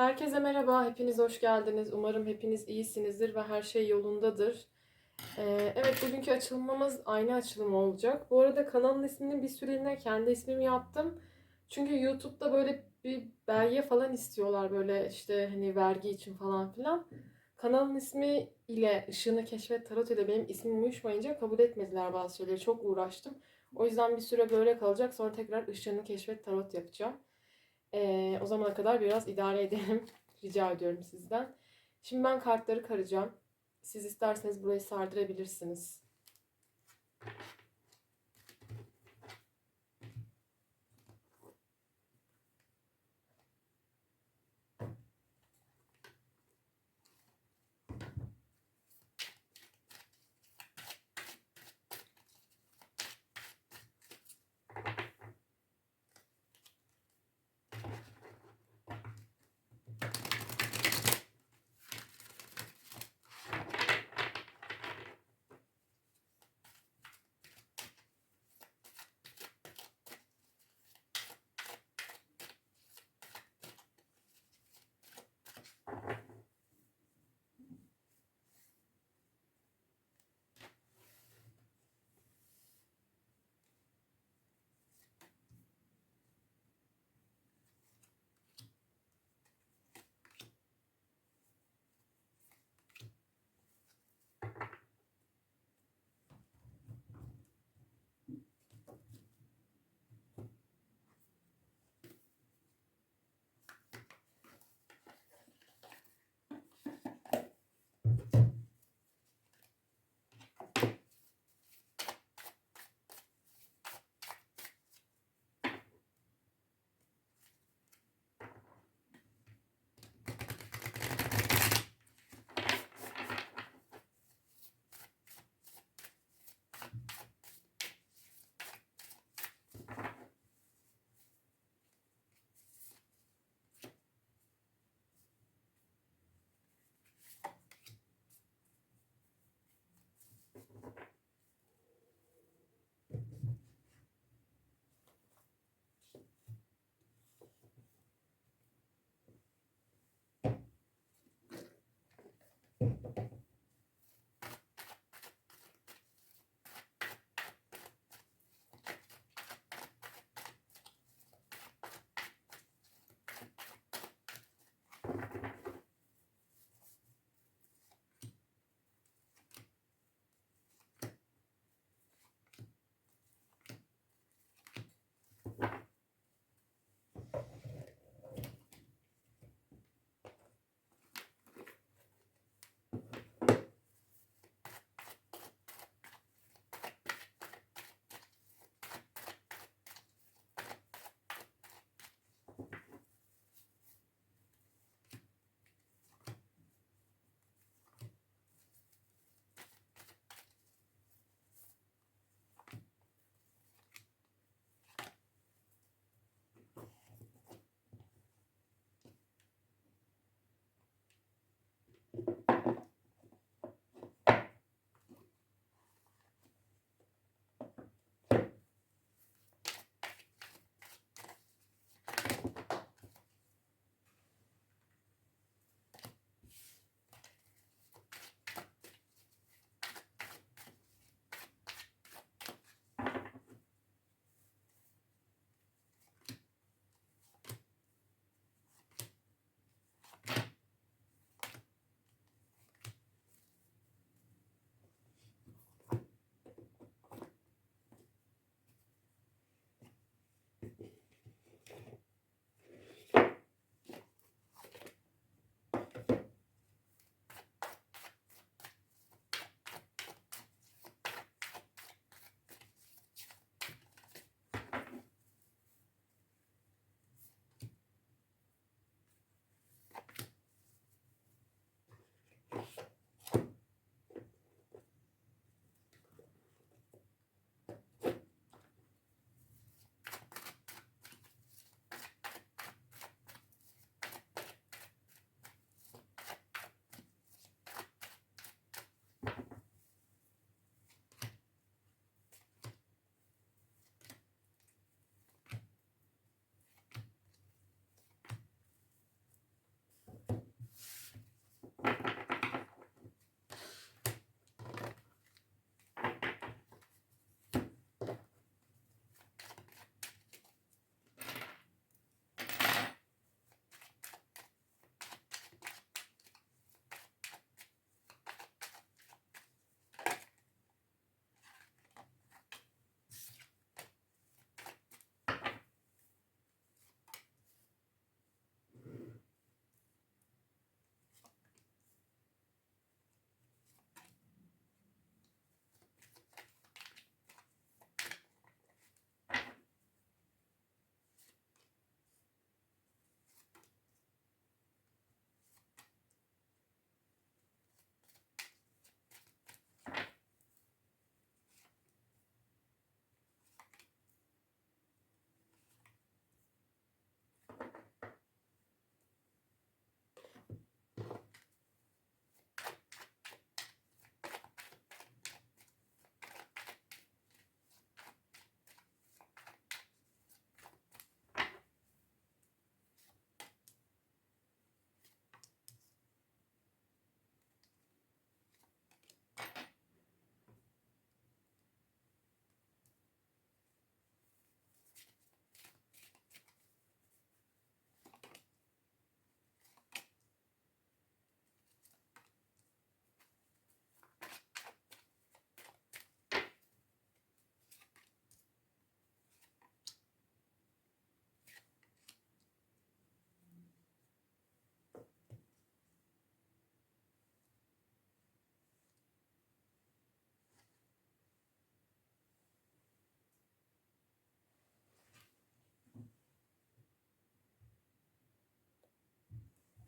Herkese merhaba, hepiniz hoş geldiniz. Umarım hepiniz iyisinizdir ve her şey yolundadır. Ee, evet, bugünkü açılımımız aynı açılım olacak. Bu arada kanalın ismini bir süreliğine kendi ismimi yaptım. Çünkü YouTube'da böyle bir belge falan istiyorlar böyle işte hani vergi için falan filan. Kanalın ismi ile Işığını Keşfet Tarot ile benim ismim uyuşmayınca kabul etmediler bazı şeyleri. Çok uğraştım. O yüzden bir süre böyle kalacak. Sonra tekrar Işığını Keşfet Tarot yapacağım. Ee, o zamana kadar biraz idare edelim. Rica ediyorum sizden. Şimdi ben kartları karacağım. Siz isterseniz burayı sardırabilirsiniz.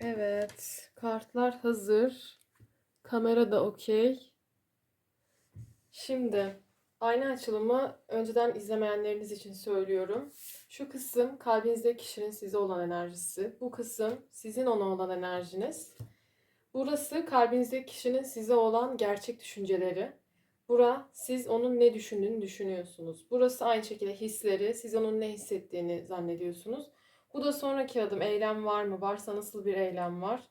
Evet, kartlar hazır. Kamera da okey. Şimdi ayna açılımı önceden izlemeyenleriniz için söylüyorum. Şu kısım kalbinizdeki kişinin size olan enerjisi. Bu kısım sizin ona olan enerjiniz. Burası kalbinizdeki kişinin size olan gerçek düşünceleri. Bura siz onun ne düşündüğünü düşünüyorsunuz. Burası aynı şekilde hisleri, siz onun ne hissettiğini zannediyorsunuz. Bu da sonraki adım. Eylem var mı? Varsa nasıl bir eylem var?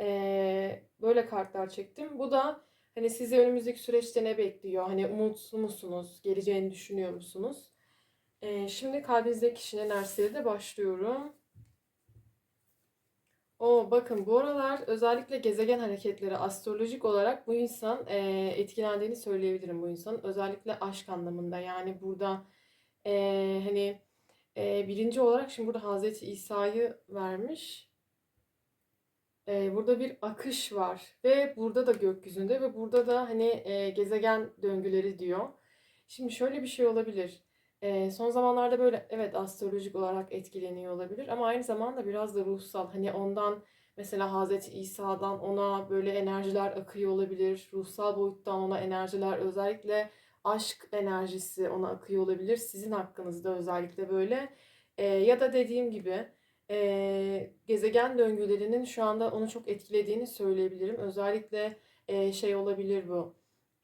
Ee, böyle kartlar çektim. Bu da hani sizi önümüzdeki süreçte ne bekliyor? Hani umutlu musunuz? Geleceğini düşünüyor musunuz? Ee, şimdi kalbinizdeki kişinin enerjisiyle de başlıyorum. O bakın bu aralar özellikle gezegen hareketleri astrolojik olarak bu insan e, etkilendiğini söyleyebilirim bu insanın. Özellikle aşk anlamında yani burada e, hani e, birinci olarak şimdi burada Hazreti İsa'yı vermiş. E, burada bir akış var ve burada da gökyüzünde ve burada da hani e, gezegen döngüleri diyor. Şimdi şöyle bir şey olabilir. E, son zamanlarda böyle evet astrolojik olarak etkileniyor olabilir ama aynı zamanda biraz da ruhsal. Hani ondan mesela Hazreti İsa'dan ona böyle enerjiler akıyor olabilir. Ruhsal boyuttan ona enerjiler özellikle aşk enerjisi ona akıyor olabilir. Sizin hakkınızda özellikle böyle. E, ya da dediğim gibi e, gezegen döngülerinin şu anda onu çok etkilediğini söyleyebilirim. Özellikle e, şey olabilir bu.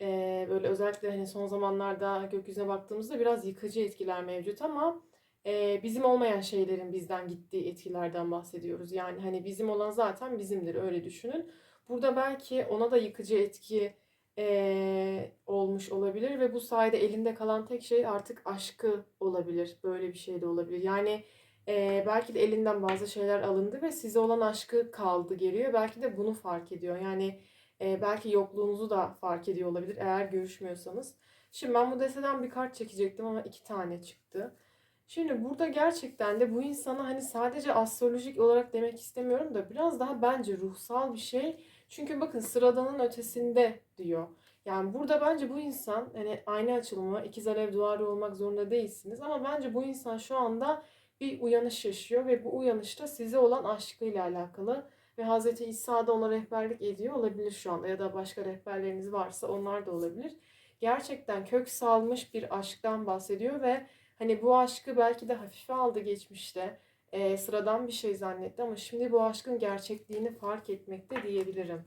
E, böyle özellikle hani son zamanlarda gökyüzüne baktığımızda biraz yıkıcı etkiler mevcut ama e, bizim olmayan şeylerin bizden gittiği etkilerden bahsediyoruz. Yani hani bizim olan zaten bizimdir öyle düşünün. Burada belki ona da yıkıcı etki e, olmuş olabilir ve bu sayede elinde kalan tek şey artık aşkı olabilir. Böyle bir şey de olabilir. Yani e, belki de elinden bazı şeyler alındı ve size olan aşkı kaldı geriye. Belki de bunu fark ediyor. Yani e, belki yokluğunuzu da fark ediyor olabilir eğer görüşmüyorsanız. Şimdi ben bu desteden bir kart çekecektim ama iki tane çıktı. Şimdi burada gerçekten de bu insana hani sadece astrolojik olarak demek istemiyorum da biraz daha bence ruhsal bir şey. Çünkü bakın sıradanın ötesinde diyor. Yani burada bence bu insan hani aynı açılımı ikiz alev duvarı olmak zorunda değilsiniz ama bence bu insan şu anda bir uyanış yaşıyor ve bu uyanışta size olan aşkıyla alakalı ve Hz. İsa da ona rehberlik ediyor olabilir şu anda ya da başka rehberleriniz varsa onlar da olabilir. Gerçekten kök salmış bir aşktan bahsediyor ve hani bu aşkı belki de hafife aldı geçmişte. E, sıradan bir şey zannetti ama şimdi bu aşkın gerçekliğini fark etmekte diyebilirim.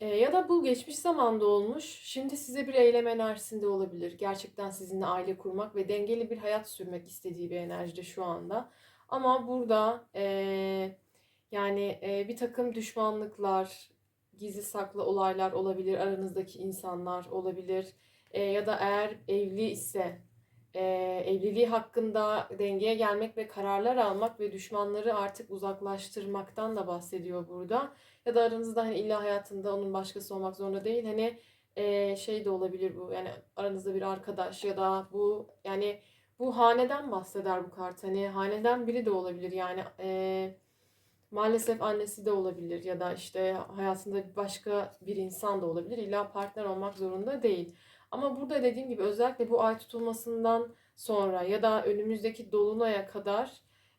E, ya da bu geçmiş zamanda olmuş, şimdi size bir eylem enerjisinde olabilir. Gerçekten sizinle aile kurmak ve dengeli bir hayat sürmek istediği bir enerjide şu anda. Ama burada e, yani e, bir takım düşmanlıklar, gizli saklı olaylar olabilir, aranızdaki insanlar olabilir. E, ya da eğer evli ise e, evliliği hakkında dengeye gelmek ve kararlar almak ve düşmanları artık uzaklaştırmaktan da bahsediyor burada. Ya da aranızda hani illa hayatında onun başkası olmak zorunda değil. Hani e, şey de olabilir bu yani aranızda bir arkadaş ya da bu yani bu haneden bahseder bu kart. Hani haneden biri de olabilir yani e, maalesef annesi de olabilir ya da işte hayatında başka bir insan da olabilir. İlla partner olmak zorunda değil. Ama burada dediğim gibi özellikle bu ay tutulmasından sonra ya da önümüzdeki dolunaya kadar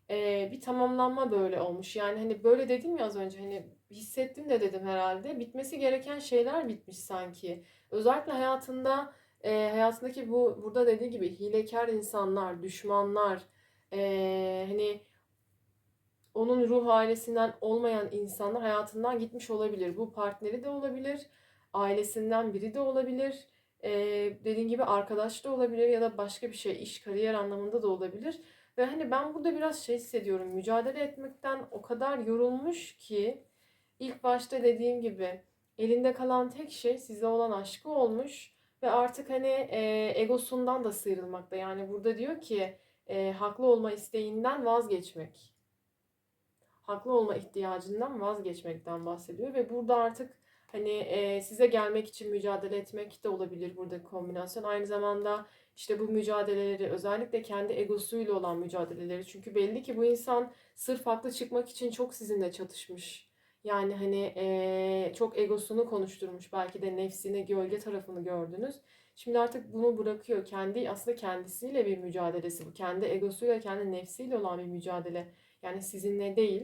e, bir tamamlanma böyle olmuş. Yani hani böyle dedim ya az önce hani hissettim de dedim herhalde. Bitmesi gereken şeyler bitmiş sanki. Özellikle hayatında e, hayatındaki bu burada dediği gibi hilekar insanlar, düşmanlar, e, hani onun ruh ailesinden olmayan insanlar hayatından gitmiş olabilir. Bu partneri de olabilir, ailesinden biri de olabilir. E, dediğim gibi arkadaş da olabilir ya da başka bir şey, iş, kariyer anlamında da olabilir. Ve hani ben burada biraz şey hissediyorum, mücadele etmekten o kadar yorulmuş ki ilk başta dediğim gibi elinde kalan tek şey size olan aşkı olmuş ve artık hani e, egosundan da sıyrılmakta. Yani burada diyor ki e, haklı olma isteğinden vazgeçmek. Haklı olma ihtiyacından vazgeçmekten bahsediyor ve burada artık hani e, size gelmek için mücadele etmek de olabilir burada kombinasyon. Aynı zamanda işte bu mücadeleleri özellikle kendi egosuyla olan mücadeleleri çünkü belli ki bu insan sırf haklı çıkmak için çok sizinle çatışmış. Yani hani e, çok egosunu konuşturmuş belki de nefsini gölge tarafını gördünüz. Şimdi artık bunu bırakıyor. Kendi aslında kendisiyle bir mücadelesi bu. Kendi egosuyla, kendi nefsiyle olan bir mücadele. Yani sizinle değil.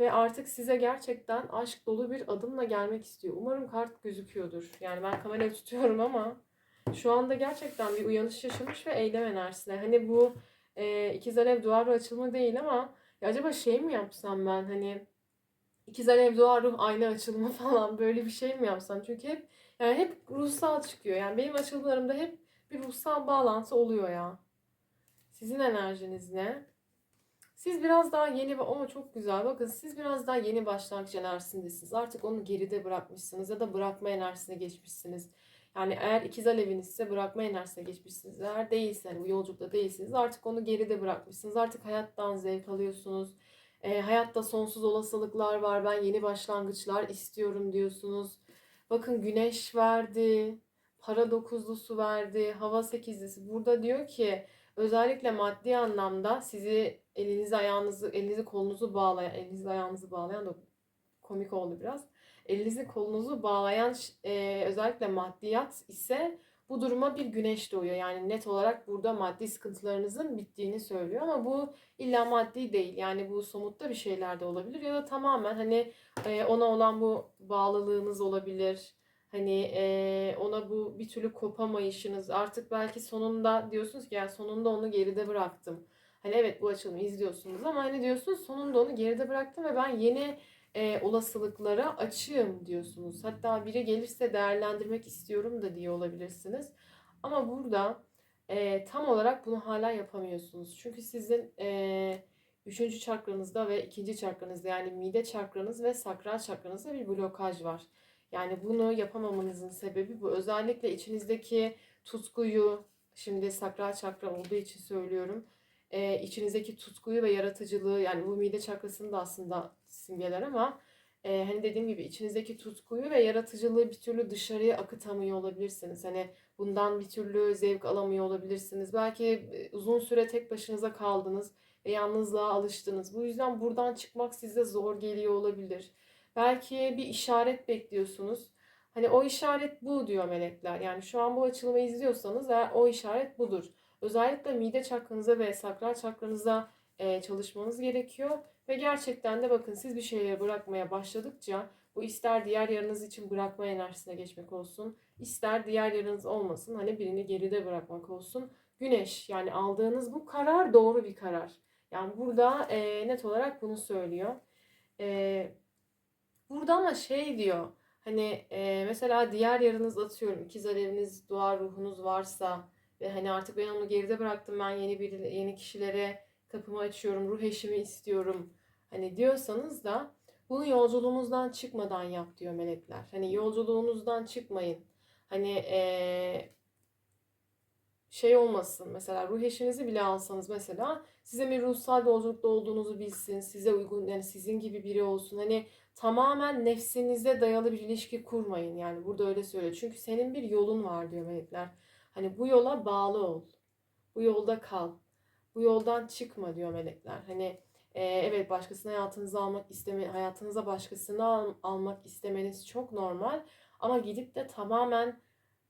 Ve artık size gerçekten aşk dolu bir adımla gelmek istiyor. Umarım kart gözüküyordur. Yani ben kamerayı tutuyorum ama şu anda gerçekten bir uyanış yaşamış ve eylem enerjisine. Hani bu e, ikiz alev duvarı açılımı değil ama ya acaba şey mi yapsam ben hani ikiz alev doğar ruh ayna açılımı falan böyle bir şey mi yapsam? Çünkü hep yani hep ruhsal çıkıyor. Yani benim açılımlarımda hep bir ruhsal bağlantı oluyor ya. Sizin enerjiniz ne? Siz biraz daha yeni ama çok güzel. Bakın siz biraz daha yeni başlangıç enerjisindesiniz. Artık onu geride bırakmışsınız ya da bırakma enerjisine geçmişsiniz. Yani eğer ikiz alevinizse bırakma enerjisine geçmişsiniz. Eğer değilse hani bu yolculukta değilsiniz artık onu geride bırakmışsınız. Artık hayattan zevk alıyorsunuz. E, hayatta sonsuz olasılıklar var. Ben yeni başlangıçlar istiyorum diyorsunuz. Bakın güneş verdi. Para dokuzlusu verdi. Hava sekizlisi. Burada diyor ki özellikle maddi anlamda sizi elinizi ayağınızı elinizi kolunuzu bağlayan elinizi ayağınızı bağlayan da komik oldu biraz. Elinizi kolunuzu bağlayan e, özellikle maddiyat ise bu duruma bir güneş doğuyor. Yani net olarak burada maddi sıkıntılarınızın bittiğini söylüyor ama bu illa maddi değil. Yani bu somutta bir şeyler de olabilir ya da tamamen hani e, ona olan bu bağlılığınız olabilir. Hani e, ona bu bir türlü kopamayışınız artık belki sonunda diyorsunuz ki yani sonunda onu geride bıraktım. Hani evet bu açılımı izliyorsunuz ama hani diyorsunuz sonunda onu geride bıraktım ve ben yeni e, olasılıklara açığım diyorsunuz. Hatta biri gelirse değerlendirmek istiyorum da diye olabilirsiniz. Ama burada e, tam olarak bunu hala yapamıyorsunuz. Çünkü sizin e, üçüncü çakranızda ve ikinci çakranızda yani mide çakranız ve sakral çakranızda bir blokaj var. Yani bunu yapamamanızın sebebi bu. Özellikle içinizdeki tutkuyu, şimdi sakral çakra olduğu için söylüyorum. E, içinizdeki tutkuyu ve yaratıcılığı yani bu mide çakrasını da aslında simgeler ama e, hani dediğim gibi içinizdeki tutkuyu ve yaratıcılığı bir türlü dışarıya akıtamıyor olabilirsiniz. Hani bundan bir türlü zevk alamıyor olabilirsiniz. Belki uzun süre tek başınıza kaldınız ve yalnızlığa alıştınız. Bu yüzden buradan çıkmak size zor geliyor olabilir. Belki bir işaret bekliyorsunuz. Hani o işaret bu diyor melekler. Yani şu an bu açılımı izliyorsanız eğer o işaret budur. Özellikle mide çakranıza ve sakral çakranıza e, çalışmanız gerekiyor. Ve gerçekten de bakın siz bir şeyleri bırakmaya başladıkça bu ister diğer yarınız için bırakma enerjisine geçmek olsun, ister diğer yarınız olmasın hani birini geride bırakmak olsun. Güneş yani aldığınız bu karar doğru bir karar. Yani burada e, net olarak bunu söylüyor. E, burada ama şey diyor hani e, mesela diğer yarınız atıyorum ikiz aleviniz, dua ruhunuz varsa ve hani artık ben onu geride bıraktım ben yeni bir yeni kişilere kapımı açıyorum ruh eşimi istiyorum hani diyorsanız da bunu yolculuğunuzdan çıkmadan yap diyor melekler. Hani yolculuğunuzdan çıkmayın. Hani ee, şey olmasın mesela ruh eşinizi bile alsanız mesela size bir ruhsal yolculukta olduğunuzu bilsin. Size uygun yani sizin gibi biri olsun. Hani tamamen nefsinize dayalı bir ilişki kurmayın. Yani burada öyle söylüyor. Çünkü senin bir yolun var diyor melekler. Hani bu yola bağlı ol. Bu yolda kal. Bu yoldan çıkma diyor melekler. Hani e, evet başkasını hayatınıza almak isteme hayatınıza başkasını al, almak istemeniz çok normal ama gidip de tamamen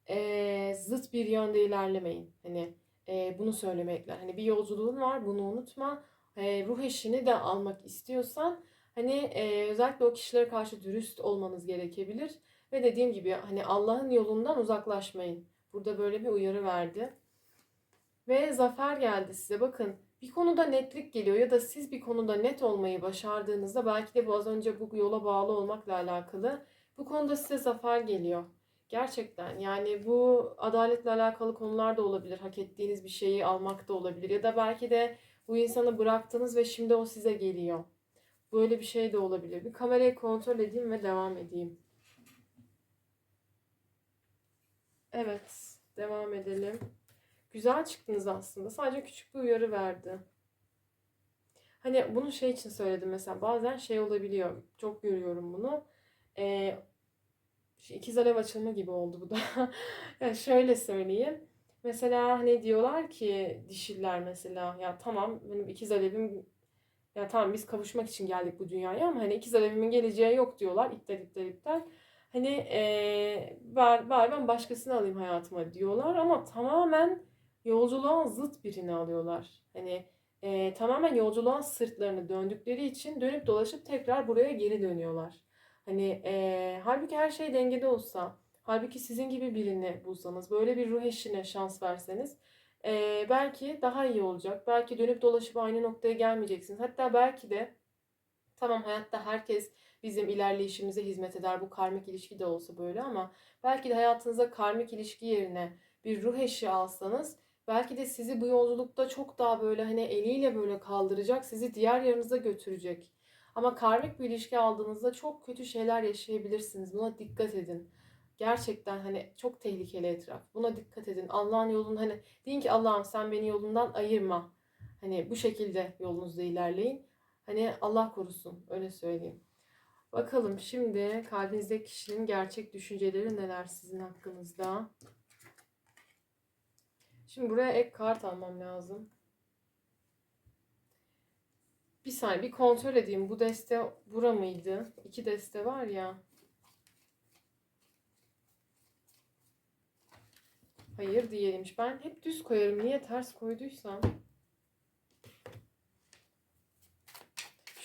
e, zıt bir yönde ilerlemeyin. Hani e, bunu söylemekler. Hani bir yolculuğun var bunu unutma. E, ruh eşini de almak istiyorsan hani e, özellikle o kişilere karşı dürüst olmanız gerekebilir. Ve dediğim gibi hani Allah'ın yolundan uzaklaşmayın. Burada böyle bir uyarı verdi. Ve zafer geldi size. Bakın bir konuda netlik geliyor ya da siz bir konuda net olmayı başardığınızda belki de bu az önce bu yola bağlı olmakla alakalı bu konuda size zafer geliyor. Gerçekten yani bu adaletle alakalı konular da olabilir. Hak ettiğiniz bir şeyi almak da olabilir. Ya da belki de bu insanı bıraktınız ve şimdi o size geliyor. Böyle bir şey de olabilir. Bir kamerayı kontrol edeyim ve devam edeyim. Evet, devam edelim. Güzel çıktınız aslında. Sadece küçük bir uyarı verdi. Hani bunu şey için söyledim mesela. Bazen şey olabiliyor. Çok görüyorum bunu. Ee, ikiz alev açılma gibi oldu bu da. yani şöyle söyleyeyim. Mesela hani diyorlar ki dişiller mesela ya tamam benim ikiz alevim ya tamam biz kavuşmak için geldik bu dünyaya ama hani ikiz alevimin geleceği yok diyorlar. İptal iptal iptal. Hani eee var, var ben başkasını alayım hayatıma diyorlar ama tamamen yolculuğa zıt birini alıyorlar. Hani eee, tamamen yolculuğa sırtlarını döndükleri için dönüp dolaşıp tekrar buraya geri dönüyorlar. Hani eee halbuki her şey dengede olsa, halbuki sizin gibi birini bulsanız, böyle bir ruh eşine şans verseniz eee, belki daha iyi olacak. Belki dönüp dolaşıp aynı noktaya gelmeyeceksiniz. Hatta belki de Tamam hayatta herkes bizim ilerleyişimize hizmet eder. Bu karmik ilişki de olsa böyle ama belki de hayatınıza karmik ilişki yerine bir ruh eşi alsanız belki de sizi bu yolculukta çok daha böyle hani eliyle böyle kaldıracak, sizi diğer yarınıza götürecek. Ama karmik bir ilişki aldığınızda çok kötü şeyler yaşayabilirsiniz. Buna dikkat edin. Gerçekten hani çok tehlikeli etraf. Buna dikkat edin. Allah'ın yolunda hani deyin ki Allah'ım sen beni yolundan ayırma. Hani bu şekilde yolunuzda ilerleyin. Hani Allah korusun öyle söyleyeyim. Bakalım şimdi kalbinizdeki kişinin gerçek düşünceleri neler sizin hakkınızda. Şimdi buraya ek kart almam lazım. Bir saniye bir kontrol edeyim. Bu deste bura mıydı? İki deste var ya. Hayır diyelimmiş. Ben hep düz koyarım. Niye ters koyduysam.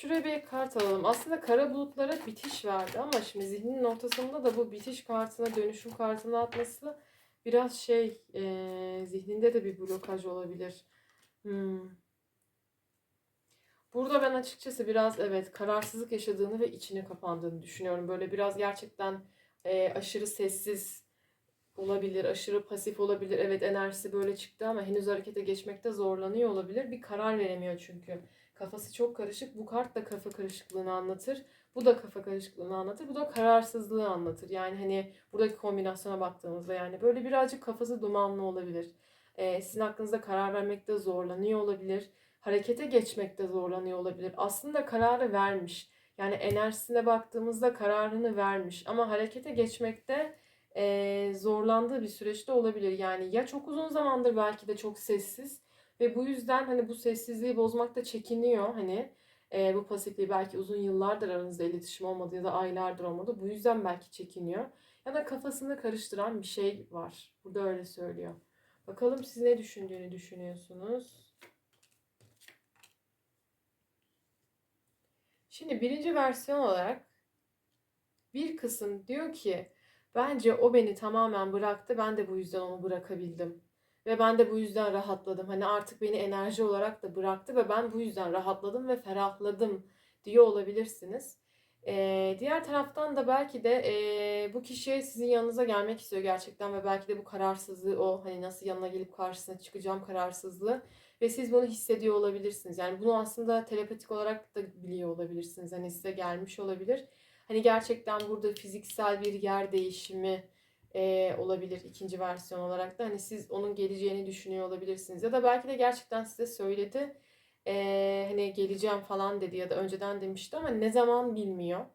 Şuraya bir kart alalım. Aslında kara bulutlara bitiş verdi ama şimdi zihninin ortasında da bu bitiş kartına, dönüşüm kartına atması biraz şey, e, zihninde de bir blokaj olabilir. Hmm. Burada ben açıkçası biraz evet kararsızlık yaşadığını ve içine kapandığını düşünüyorum. Böyle biraz gerçekten e, aşırı sessiz olabilir, aşırı pasif olabilir. Evet enerjisi böyle çıktı ama henüz harekete geçmekte zorlanıyor olabilir. Bir karar veremiyor çünkü. Kafası çok karışık. Bu kart da kafa karışıklığını anlatır. Bu da kafa karışıklığını anlatır. Bu da kararsızlığı anlatır. Yani hani buradaki kombinasyona baktığımızda yani böyle birazcık kafası dumanlı olabilir. Ee, sizin hakkınızda karar vermekte zorlanıyor olabilir. Harekete geçmekte zorlanıyor olabilir. Aslında kararı vermiş. Yani enerjisine baktığımızda kararını vermiş. Ama harekete geçmekte e, zorlandığı bir süreçte olabilir. Yani ya çok uzun zamandır belki de çok sessiz ve bu yüzden hani bu sessizliği bozmakta çekiniyor. Hani e, bu pasifliği belki uzun yıllardır aranızda iletişim olmadı ya da aylardır olmadı. Bu yüzden belki çekiniyor. Ya da kafasını karıştıran bir şey var. Burada öyle söylüyor. Bakalım siz ne düşündüğünü düşünüyorsunuz. Şimdi birinci versiyon olarak bir kısım diyor ki bence o beni tamamen bıraktı. Ben de bu yüzden onu bırakabildim. Ve ben de bu yüzden rahatladım. Hani artık beni enerji olarak da bıraktı ve ben bu yüzden rahatladım ve ferahladım diyor olabilirsiniz. Ee, diğer taraftan da belki de e, bu kişi sizin yanınıza gelmek istiyor gerçekten ve belki de bu kararsızlığı o hani nasıl yanına gelip karşısına çıkacağım kararsızlığı ve siz bunu hissediyor olabilirsiniz. Yani bunu aslında telepatik olarak da biliyor olabilirsiniz. Hani size gelmiş olabilir. Hani gerçekten burada fiziksel bir yer değişimi e, olabilir ikinci versiyon olarak da. Hani siz onun geleceğini düşünüyor olabilirsiniz. Ya da belki de gerçekten size söyledi. E, hani geleceğim falan dedi ya da önceden demişti ama ne zaman bilmiyor.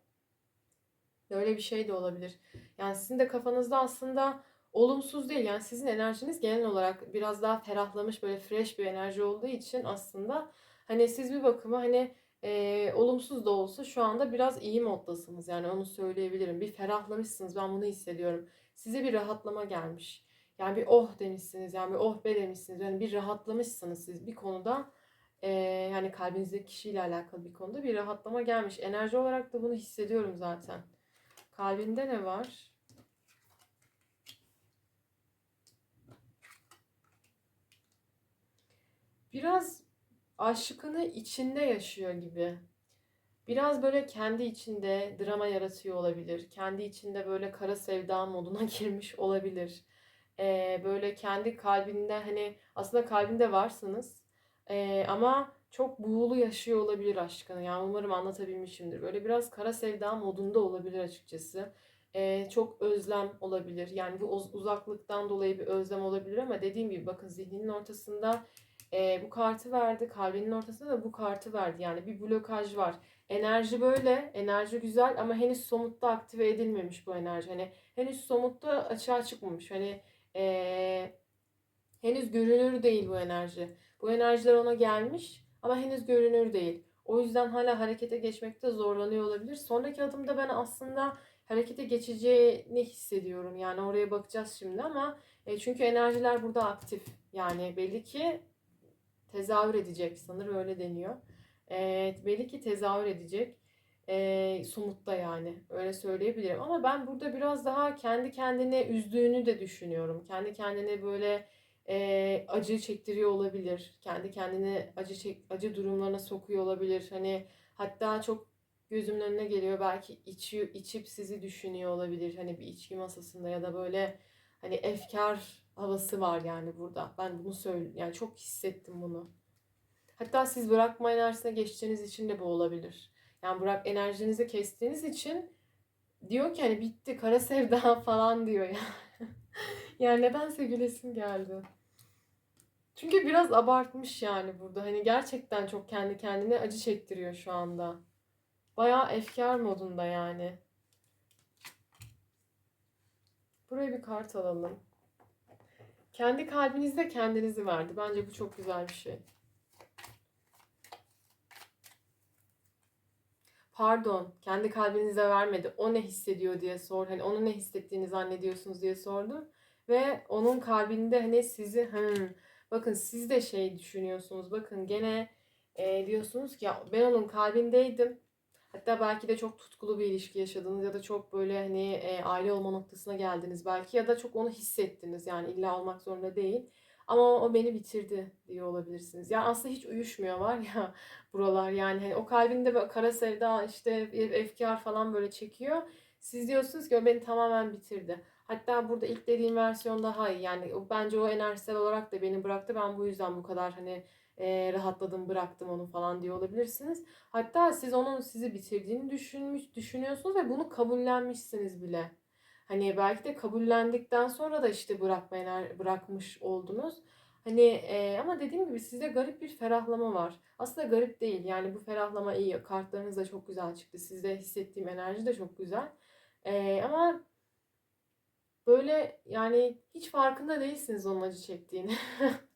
Böyle bir şey de olabilir. Yani sizin de kafanızda aslında olumsuz değil. Yani sizin enerjiniz genel olarak biraz daha ferahlamış böyle fresh bir enerji olduğu için aslında hani siz bir bakıma hani e, olumsuz da olsa şu anda biraz iyi moddasınız. Yani onu söyleyebilirim. Bir ferahlamışsınız. Ben bunu hissediyorum size bir rahatlama gelmiş. Yani bir oh demişsiniz, yani bir oh be demişsiniz. Yani bir rahatlamışsınız siz bir konuda. E, yani kalbinizdeki kişiyle alakalı bir konuda bir rahatlama gelmiş. Enerji olarak da bunu hissediyorum zaten. Kalbinde ne var? Biraz aşkını içinde yaşıyor gibi. Biraz böyle kendi içinde drama yaratıyor olabilir. Kendi içinde böyle kara sevda moduna girmiş olabilir. Ee, böyle kendi kalbinde hani aslında kalbinde varsınız. Ee, ama çok buğulu yaşıyor olabilir aşkını. Yani umarım anlatabilmişimdir. Böyle biraz kara sevda modunda olabilir açıkçası. Ee, çok özlem olabilir. Yani bu uzaklıktan dolayı bir özlem olabilir ama dediğim gibi bakın zihninin ortasında e, bu kartı verdi. Kalbinin ortasında da bu kartı verdi. Yani bir blokaj var. Enerji böyle, enerji güzel ama henüz somutta aktive edilmemiş bu enerji. Hani henüz somutta açığa çıkmamış. Hani ee, henüz görünür değil bu enerji. Bu enerjiler ona gelmiş ama henüz görünür değil. O yüzden hala harekete geçmekte zorlanıyor olabilir. Sonraki adımda ben aslında harekete geçeceğini hissediyorum. Yani oraya bakacağız şimdi ama e, çünkü enerjiler burada aktif. Yani belli ki tezahür edecek sanırım öyle deniyor. E, belli ki tezahür edecek. E, somutta yani öyle söyleyebilirim. Ama ben burada biraz daha kendi kendine üzdüğünü de düşünüyorum. Kendi kendine böyle e, acı çektiriyor olabilir. Kendi kendine acı çek, acı durumlarına sokuyor olabilir. Hani hatta çok gözümün önüne geliyor. Belki içiyor, içip sizi düşünüyor olabilir. Hani bir içki masasında ya da böyle hani efkar havası var yani burada. Ben bunu söyle yani çok hissettim bunu. Hatta siz bırakma enerjisine geçtiğiniz için de bu olabilir. Yani bırak enerjinizi kestiğiniz için diyor ki hani bitti kara sevda falan diyor ya. yani nedense gülesim geldi. Çünkü biraz abartmış yani burada. Hani gerçekten çok kendi kendine acı çektiriyor şu anda. Bayağı efkar modunda yani. Buraya bir kart alalım. Kendi kalbinizde kendinizi verdi. Bence bu çok güzel bir şey. Pardon, kendi kalbinize vermedi. O ne hissediyor diye sor. Hani onu ne hissettiğini zannediyorsunuz diye sordum. Ve onun kalbinde hani sizi hmm, bakın siz de şey düşünüyorsunuz. Bakın gene e, diyorsunuz ki ya ben onun kalbindeydim. Hatta belki de çok tutkulu bir ilişki yaşadınız ya da çok böyle hani e, aile olma noktasına geldiniz belki ya da çok onu hissettiniz yani illa olmak zorunda değil. Ama o beni bitirdi diyor olabilirsiniz. Yani aslında hiç uyuşmuyor var ya buralar yani hani o kalbinde kara sevda işte efkar falan böyle çekiyor. Siz diyorsunuz ki o beni tamamen bitirdi. Hatta burada ilk dediğim versiyon daha iyi. Yani bence o enerjisel olarak da beni bıraktı. Ben bu yüzden bu kadar hani e, rahatladım bıraktım onu falan diye olabilirsiniz. Hatta siz onun sizi bitirdiğini düşünmüş düşünüyorsunuz ve bunu kabullenmişsiniz bile. Hani belki de kabullendikten sonra da işte bırakmaya bırakmış oldunuz. Hani e, ama dediğim gibi sizde garip bir ferahlama var. Aslında garip değil. Yani bu ferahlama iyi. Kartlarınız da çok güzel çıktı. Sizde hissettiğim enerji de çok güzel. E, ama böyle yani hiç farkında değilsiniz onun acı çektiğini.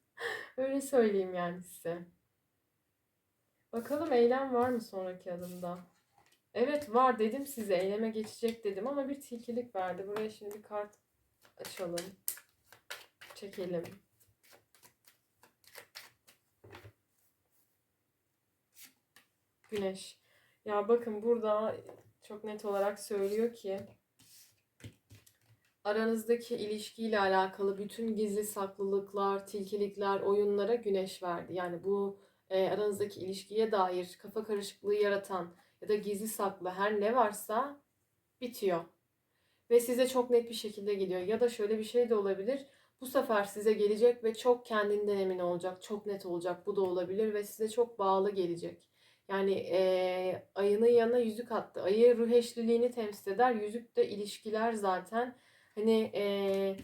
Öyle söyleyeyim yani size. Bakalım eylem var mı sonraki adımda? Evet var dedim size eyleme geçecek dedim ama bir tilkilik verdi. Buraya şimdi bir kart açalım. Çekelim. Güneş. Ya bakın burada çok net olarak söylüyor ki aranızdaki ilişkiyle alakalı bütün gizli saklılıklar, tilkilikler, oyunlara güneş verdi. Yani bu e, aranızdaki ilişkiye dair kafa karışıklığı yaratan ya da gizli saklı her ne varsa bitiyor. Ve size çok net bir şekilde geliyor. Ya da şöyle bir şey de olabilir. Bu sefer size gelecek ve çok kendinden emin olacak. Çok net olacak. Bu da olabilir ve size çok bağlı gelecek. Yani e, ayının yanına yüzük attı. Ayı ruh eşliliğini temsil eder. Yüzük de ilişkiler zaten. Hani e,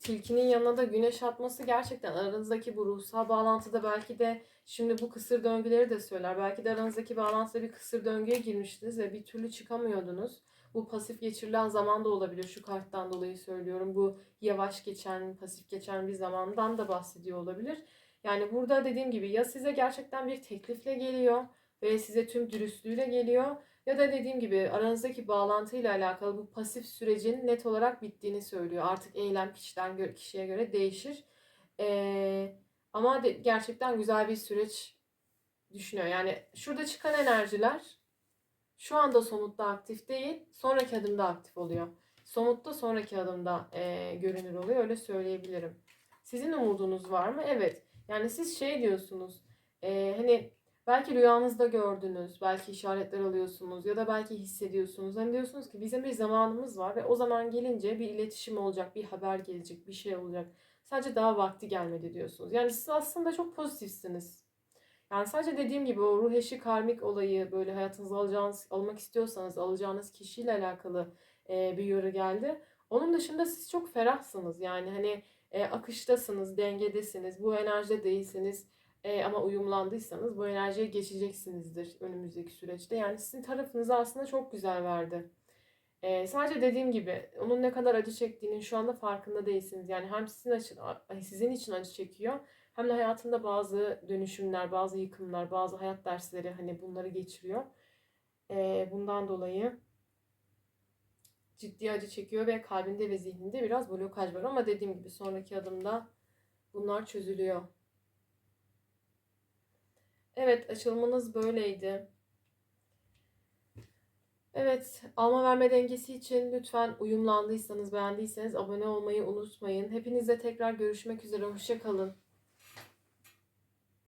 tilkinin yanına da güneş atması gerçekten aranızdaki bu ruhsal bağlantıda belki de şimdi bu kısır döngüleri de söyler. Belki de aranızdaki bağlantıda bir kısır döngüye girmiştiniz ve bir türlü çıkamıyordunuz. Bu pasif geçirilen zaman da olabilir. Şu karttan dolayı söylüyorum. Bu yavaş geçen, pasif geçen bir zamandan da bahsediyor olabilir. Yani burada dediğim gibi ya size gerçekten bir teklifle geliyor ve size tüm dürüstlüğüyle geliyor ya da dediğim gibi aranızdaki bağlantıyla alakalı bu pasif sürecin net olarak bittiğini söylüyor. Artık eylem kişiden kişiye göre değişir. Ee, ama de, gerçekten güzel bir süreç düşünüyor. Yani şurada çıkan enerjiler şu anda somutta aktif değil, sonraki adımda aktif oluyor. Somutta sonraki adımda e, görünür oluyor. Öyle söyleyebilirim. Sizin umudunuz var mı? Evet. Yani siz şey diyorsunuz. E, hani Belki rüyanızda gördünüz, belki işaretler alıyorsunuz ya da belki hissediyorsunuz. Hani diyorsunuz ki bizim bir zamanımız var ve o zaman gelince bir iletişim olacak, bir haber gelecek, bir şey olacak. Sadece daha vakti gelmedi diyorsunuz. Yani siz aslında çok pozitifsiniz. Yani sadece dediğim gibi o ruh eşi karmik olayı böyle hayatınıza alacağınız, almak istiyorsanız alacağınız kişiyle alakalı e, bir yoru geldi. Onun dışında siz çok ferahsınız. Yani hani e, akıştasınız, dengedesiniz, bu enerjide değilsiniz e, ama uyumlandıysanız bu enerjiye geçeceksinizdir önümüzdeki süreçte. Yani sizin tarafınıza aslında çok güzel verdi. E, sadece dediğim gibi onun ne kadar acı çektiğinin şu anda farkında değilsiniz. Yani hem sizin için, sizin için acı çekiyor hem de hayatında bazı dönüşümler, bazı yıkımlar, bazı hayat dersleri hani bunları geçiriyor. E, bundan dolayı ciddi acı çekiyor ve kalbinde ve zihninde biraz blokaj var ama dediğim gibi sonraki adımda bunlar çözülüyor. Evet, açılımınız böyleydi. Evet, alma verme dengesi için lütfen uyumlandıysanız, beğendiyseniz abone olmayı unutmayın. Hepinizle tekrar görüşmek üzere. Hoşça kalın.